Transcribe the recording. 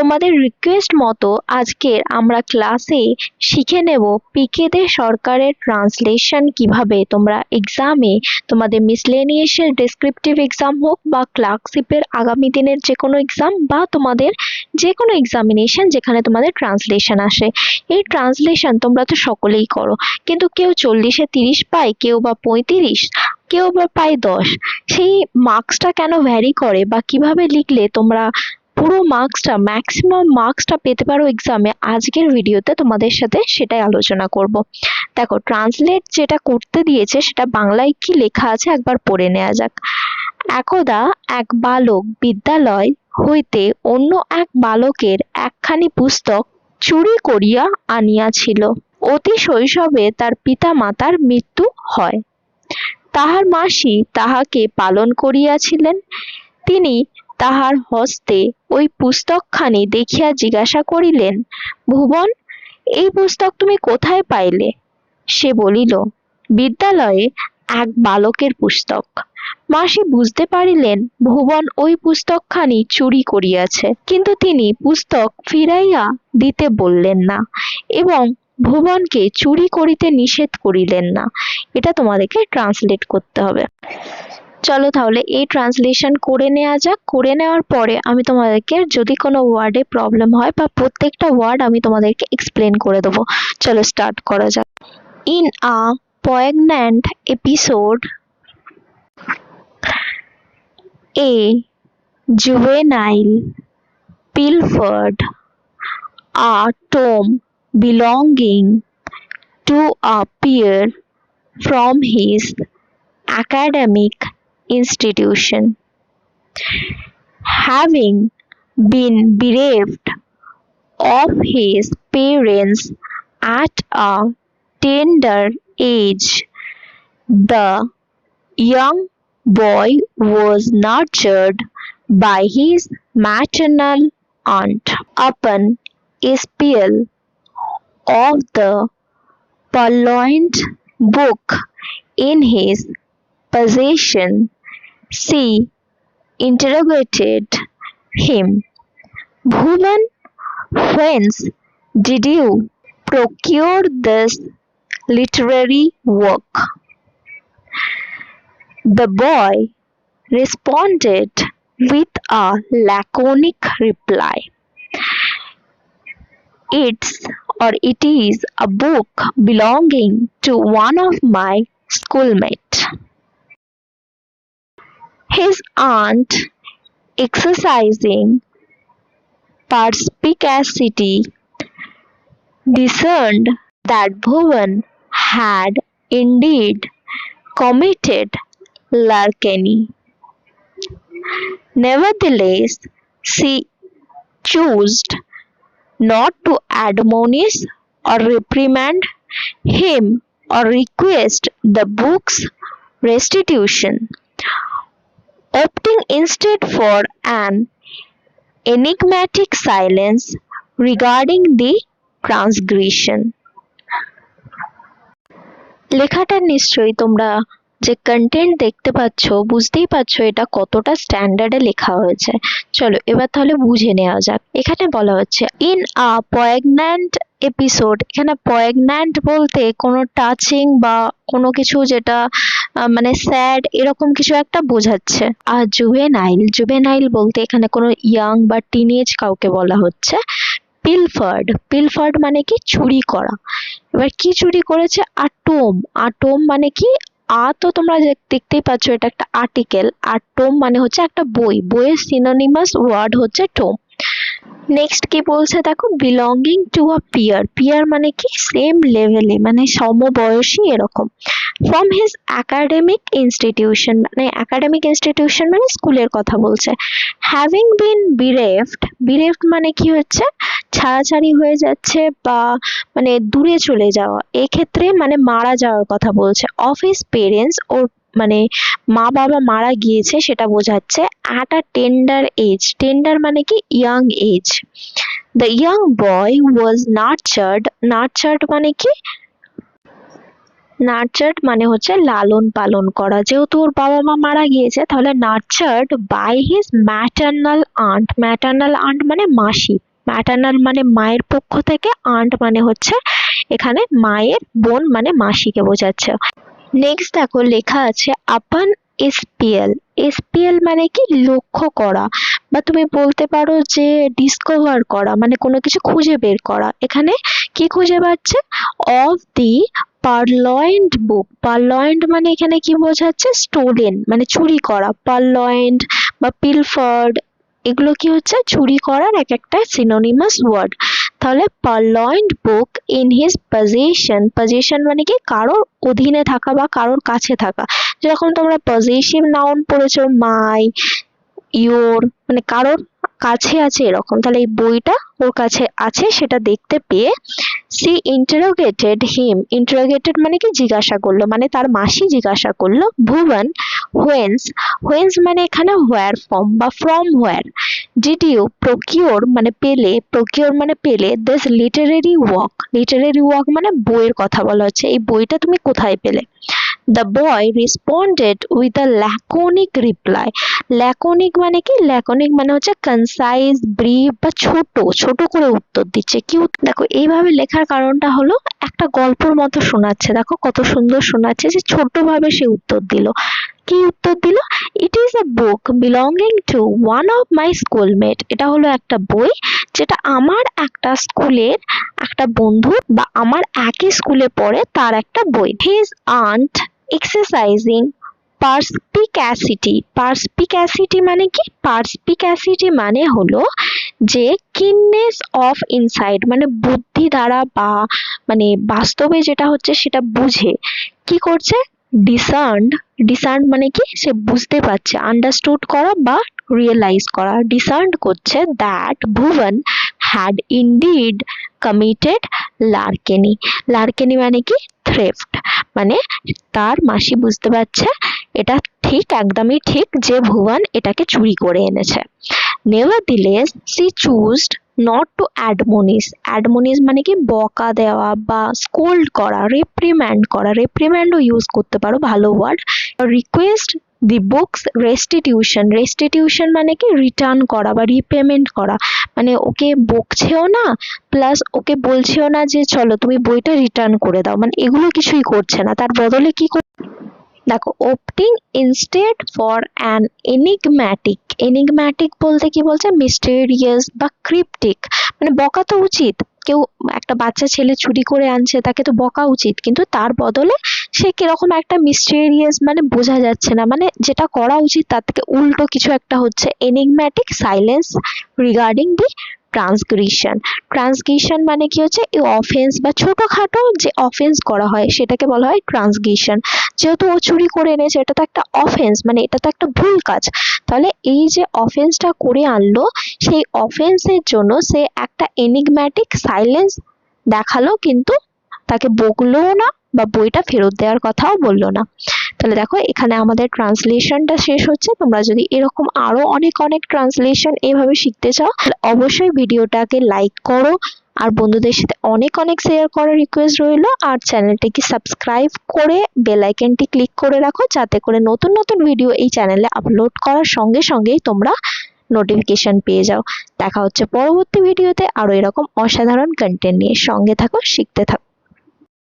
তোমাদের রিকোয়েস্ট মতো আজকের আমরা ক্লাসে শিখে নেব পিকে দে সরকারের ট্রান্সলেশন কীভাবে। তোমরা এক্সামে তোমাদের মিসলেনিয়াসের ডেসক্রিপটিভ এক্সাম হোক বা ক্লার্কশিপের আগামী দিনের যে কোনো এক্সাম বা তোমাদের যে কোনো এক্সামিনেশন যেখানে তোমাদের ট্রান্সলেশন আসে। এই ট্রান্সলেশন তোমরা তো সকলেই করো। কিন্তু কেউ চল্লিশে তিরিশ পায়, কেউ বা পঁয়ত্রিশ, কেউ বা পায় দশ, সেই মার্কসটা কেন ভ্যারি করে বা কীভাবে লিখলে তোমরা পুরো মার্কসটা ম্যাক্সিমাম মার্কসটা পেতে পারো এক্সামে আজকের ভিডিওতে তোমাদের সাথে সেটাই আলোচনা করব। দেখো ট্রান্সলেট যেটা করতে দিয়েছে সেটা বাংলায় কি লেখা আছে একবার পড়ে নেওয়া যাক। একদা এক বালক বিদ্যালয় হইতে অন্য এক বালকের একখানি পুস্তক চুরি করিয়া আনিয়াছিল। অতি শৈশবে তার পিতা মাতার মৃত্যু হয়। তাহার মাসি তাহাকে পালন করিয়াছিলেন। তিনি তাহার হস্তে ওই পুস্তকখানি দেখিয়া জিজ্ঞাসা করিলেন, ভুবন, এই পুস্তক তুমি কোথায় পাইলে? সে বলিল, বিদ্যালয়ে এক বালকের পুস্তক। মাসি বুঝতে পারিলেন, ভুবন ওই পুস্তকখানি চুরি করিয়াছে। কিন্তু তিনি পুস্তক ফিরাইয়া দিতে বললেন না এবং ভুবনকে চুরি করিতে নিষেধ করিলেন না। এটা তোমাদেরকে ট্রান্সলেট করতে হবে। চলো তাহলে এই ট্রান্সলেশন করে নেওয়া যাক। করে নেওয়ার পরে আমি তোমাদেরকে যদি কোনো ওয়ার্ডে প্রবলেম হয় বা প্রত্যেকটা ওয়ার্ড আমি তোমাদেরকে এক্সপ্লেন করে দেবো। চলো স্টার্ট করা যাক। In a poignant episode, a juvenile pilfered a tome belonging to a peer from his academic institution. Having been bereaved of his parents at a tender age, the young boy was nurtured by his maternal aunt upon a of the purloined book in his possession. She interrogated him. Bhuvan, whence did you procure this literary work? The boy responded with a laconic reply. It's or it is a book belonging to one of my schoolmates. His aunt, exercising perspicacity, discerned that Bhuvan had indeed committed larceny. Nevertheless, she chose not to admonish or reprimand him or request the book's restitution, opting instead for an enigmatic silence regarding the transgression. লেখাটা নিশ্চয়ই তোমরা যে content দেখতে পাচ্ছ, বুঝতেই পারছ এটা কতটা স্ট্যান্ডার্ডে লেখা হয়েছে চলো, এবার তাহলে বুঝে নেওয়া যাক এখানে বলা হচ্ছে ইন আ পয়েগন্যান্ট এপিসোড এখানে পয়েগন্যান্ট বলতে কোনো টাচিং বা কোনো কিছু যেটা মানে স্যাড এরকম কিছু একটা বোঝাচ্ছে। আর জুভেনাইল জুভেনাইল বলতে এখানে কোনো ইয়াং বা টিনেজ কাউকে বলা হচ্ছে। পিলফার্ড পিলফার্ড মানে কি? চুরি করা। এবার কি চুরি করেছে? আটোম আটোম মানে কি? আ তো তোমরা দেখতেই পাচ্ছ, এটা একটা আর্টিকেল আর টোম মানে হচ্ছে একটা বই। বইয়ের সিনোনিমাস ওয়ার্ড হচ্ছে টোম নেক্সট কি বলছে দেখো belonging to a peer peer মানে কি? সেম লেভেলে মানে সমবয়সী এরকম। ফ্রম হিজ একাডেমিক ইনস্টিটিউশন মানে একাডেমিক ইনস্টিটিউশন মানে স্কুলের কথা বলছে। হ্যাভিং বিন বিরেভড বিরেভড মানে কি হচ্ছে? ছাড়াছাড়ি হয়ে যাচ্ছে বা মানে দূরে চলে যাওয়া। এক্ষেত্রে মানে মারা যাওয়ার কথা বলছে। অফ হিজ পেরেন্টস ওর মানে মা বাবা মারা গিয়েছে সেটা বোঝাচ্ছে at a tender age tender মানে কি? Young age the young boy was nurtured nurtured মানে কি? নার্চার্ড মানে হচ্ছে লালন পালন করা। যেহেতু ওর বাবা মা মারা গিয়েছে, তাহলে nurtured by his maternal aunt maternal aunt মানে মাসি। ম্যাটার্নাল মানে মায়ের পক্ষ থেকে আন্ট মানে হচ্ছে এখানে মায়ের বোন মানে মাসিকে বোঝাচ্ছে। নেক্সট দেখো, লেখা আছে আপন এসপিএল এসপিএল মানে কি? লক্ষ্য করা। বা তুমি বলতে পারো যে ডিসকভার করা মানে কোনো কিছু খুঁজে বের করা। এখানে কি খুঁজে পাচ্ছে? অফ দি পারলয়েন্ড বুক পারলয়েন্ড মানে এখানে কি বোঝাচ্ছে? স্টোলেন মানে চুরি করা। পারলয়েন্ড বা পিলফার্ড এগুলো কি হচ্ছে? চুরি করার এক একটা সিনোনিমাস ওয়ার্ড তাহলে purloined book in his position position মানে কি? কারোর অধীনে থাকা বা কারোর কাছে থাকা। যেরকম তোমরা পজিটিভ নাউন পড়েছো মাই ইওর মানে কারোর কাছে আছে এরকম। তাহলে এই বইটা ওর কাছে আছে, সেটা দেখতে পেয়ে সি ইন্টারোগেটেড হিম ইন্টারোগেটেড মানে কি? জিজ্ঞাসা করল। মানে তার মাসি জিজ্ঞাসা করল, ভুবন হোয়েন্স হোয়েন্স মানে এখানে হোয়ার ফর্ম বা from where did you procure মানে পেলে প্রকিওর মানে পেলে this literary work literary work মানে বইয়ের কথা বলা হচ্ছে, এই বইটা তুমি কোথায় পেলে? The boy responded with a laconic reply laconic মানে কি? ল্যাকোনিক মানে হচ্ছে কনসাইজ ব্রিফ বা ছোট ছোট করে উত্তর দিচ্ছে। কি দেখো, এইভাবে লেখার কারণটা হলো একটা গল্পর মতো শোনাচ্ছে। দেখো, কত সুন্দর শোনাচ্ছে যে ছোটভাবে সে উত্তর দিল। কি উত্তর দিল? It is a book belonging to one of my schoolmate এটা হলো একটা বই যেটা আমার একটা স্কুলের একটা বন্ধু বা আমার একই স্কুলে পড়ে তার একটা বই। His aunt exercising perspicacity perspicacity মানে কি? পার্সপিক্যাসিটি মানে হলো যে কিননেস অফ ইনসাইট মানে বুদ্ধি দ্বারা বা মানে বাস্তবে যেটা হচ্ছে সেটা বুঝে। কি করছে? ডিসার্নড ডিসার্ন মানে কি? সে বুঝতে পারছে আন্ডারস্টুড করা বা রিয়েলাইজ করা। ডিসার্ন করছে that Bhuban had indeed committed larceny larceny মানে কি? থ্রেফট মানে তার মাসি বুঝতে পারছে, এটা ঠিক, একদমই ঠিক যে ভুবন এটাকে চুরি করে এনেছে। Nevertheless she chose not to admonish admonish মানে কি? বকা দেওয়া বা স্কোল্ড করা রেপ্রিম্যান্ড করা। রেপ্রিম্যান্ডও ইউজ করতে পারো, ভালো word request the books restitution restitution মানে কি? রিটার্ন করা বা রিপেমেন্ট করা। মানে ওকে বকছেও না প্লাস ওকে বলছেও না যে, চলো তুমি বইটা রিটার্ন করে দাও। মানে এগুলো কিছুই করছে না। তার বদলে কি দেখো, opting instead for an enigmatic enigmatic বলতে কি বলছে? mysterious বা cryptic মানে বকা তো উচিত। কেউ একটা বাচ্চা ছেলে চুরি করে আনছে, তাকে তো বকা উচিত। কিন্তু তার বদলে সে কীরকম একটা মিস্টেরিয়াস মানে বোঝা যাচ্ছে না। মানে যেটা করা উচিত, তার থেকে উল্টো কিছু একটা হচ্ছে enigmatic silence regarding the transgression transgression মানে কি হচ্ছে? এই অফেন্স বা ছোটখাটো যে অফেন্স করা হয়, সেটাকে বলা হয় ট্রান্সগ্রিশন যেহেতু ও চুরি করে এনেছে, এটা তো একটা অফেন্স মানে এটা তো একটা ভুল কাজ। তাহলে এই যে অফেন্সটা করে আনলো, সেই অফেন্সের জন্য সে একটা এনিগম্যাটিক সাইলেন্স দেখাল, কিন্তু তাকে বকলোও না বা বইটা ফেরত দেওয়ার কথাও বলল না। তাহলে দেখো, এখানে আমাদের ট্রান্সলেশনটা শেষ হচ্ছে। তোমরা যদি এরকম আরও অনেক অনেক ট্রান্সলেশন এভাবে শিখতে চাও অবশ্যই ভিডিওটাকে লাইক করো। আর বন্ধুদের সাথে অনেক অনেক শেয়ার করার রিকোয়েস্ট রইল। আর চ্যানেলটিকে সাবস্ক্রাইব করে বেল আইকনটি ক্লিক করে রাখো, যাতে করে নতুন নতুন ভিডিও এই চ্যানেলে আপলোড করার সঙ্গে, সঙ্গেই তোমরা নোটিফিকেশন পেয়ে যাও। দেখা হচ্ছে পরবর্তী ভিডিওতে আরও এরকম অসাধারণ কন্টেন্ট নিয়ে। সঙ্গে থাকো, শিখতে থাকো।